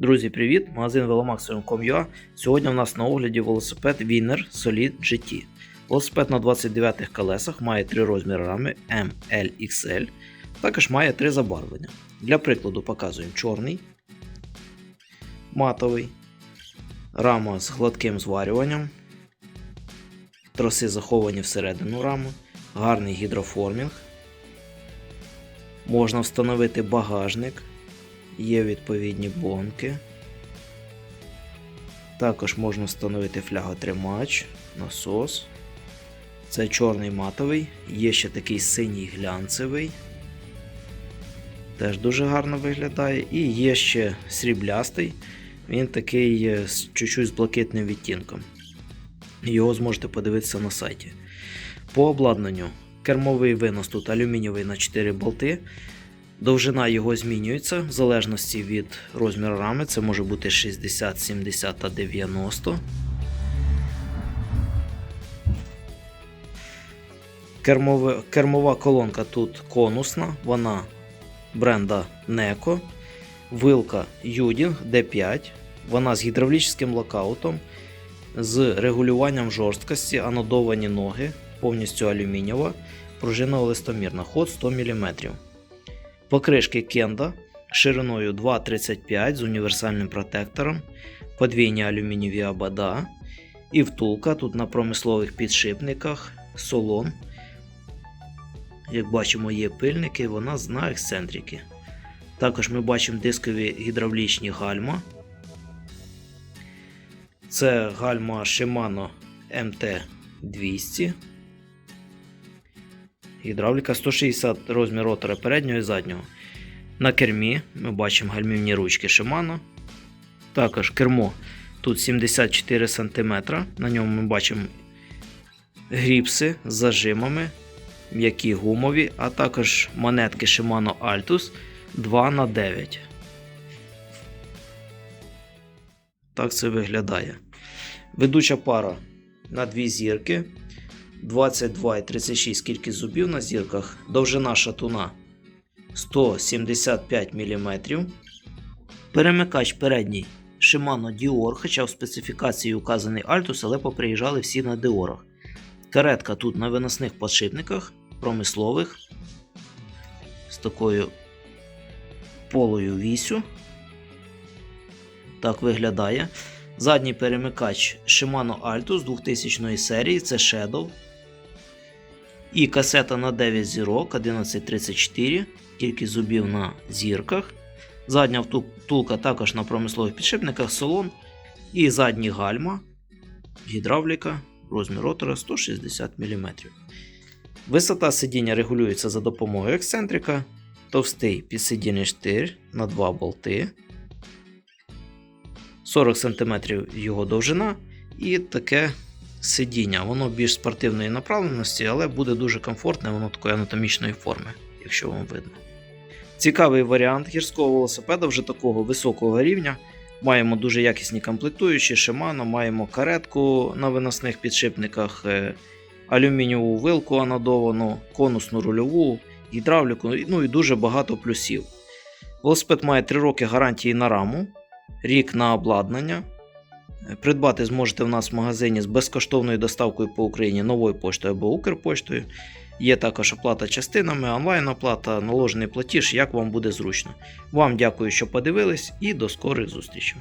Друзі, привіт! Магазин velomaximum.com.ua Сьогодні у нас на огляді велосипед Winner Solid GT. Велосипед на 29 колесах має три розміри рами M, L, XL. Також має три забарвлення. Для прикладу показуємо чорний, матовий, рама з гладким зварюванням, троси заховані всередину рами, гарний гідроформінг. Можна встановити багажник. Є відповідні бонки. Також можна встановити фляготримач, насос. Це чорний матовий, є ще такий синій глянцевий. Теж дуже гарно виглядає. І є ще сріблястий. Він такий е, з чуть-чуть з блакитним відтінком. Його зможете подивитися на сайті. По обладнанню кермовий винос тут алюмінієвий на 4 болти. Довжина його змінюється в залежності від розміру рами. Це може бути 60, 70 та 90. Кермове, кермова колонка тут конусна, вона бренда Neco. Вилка Юдінг D5. Вона з гідравлічним локаутом, з регулюванням жорсткості, анодовані ноги, повністю алюмінієва, пружина листомірна, ход 100 мм. Покришки Кенда шириною 2,35 з універсальним протектором, подвійні алюмінієві обода і втулка тут на промислових підшипниках, солон. Як бачимо, є пильники, вона на ексцентрики. Також ми бачимо дискові гідравлічні гальма. Це гальма Shimano MT200. Гідравліка 160 розмір ротора переднього і заднього. На кермі ми бачимо гальмівні ручки Shimano. Також кермо тут 74 см. На ньому ми бачимо гріпси з зажимами, м'які гумові, а також монетки Shimano Altus 2х9. Так це виглядає. Ведуча пара на дві зірки. 22 і 36 кількість зубів на зірках, довжина шатуна 175 мм. Перемикач передній Shimano Dior, хоча в специфікації указаний Altus, але поприїжджали всі на Diorах. Каретка тут на виносних подшипниках, промислових, з такою полою вісю. Так виглядає. Задній перемикач Shimano Altus 2000 серії, це Shadow. І касета на 9 зірок 1134, кількість зубів на зірках. Задня втулка також на промислових підшипниках, салон. І задні гальма, гідравліка, розмір ротора 160 мм. Висота сидіння регулюється за допомогою ексцентрика, товстий підсидільний штир на 2 болти. 40 см його довжина і таке сидіння. Воно більш спортивної направленості, але буде дуже комфортне, воно такої анатомічної форми, якщо вам видно. Цікавий варіант гірського велосипеда вже такого високого рівня. Маємо дуже якісні комплектуючі, Shimano, маємо каретку на виносних підшипниках, е, алюмінієву вилку анодовану, конусну рульову, гідравліку, ну і дуже багато плюсів. Велосипед має 3 роки гарантії на раму, рік на обладнання. Придбати зможете в нас в магазині з безкоштовною доставкою по Україні новою поштою або Укрпоштою. Є також оплата частинами, онлайн-оплата, наложений платіж, як вам буде зручно. Вам дякую, що подивились, і до скорих зустрічей.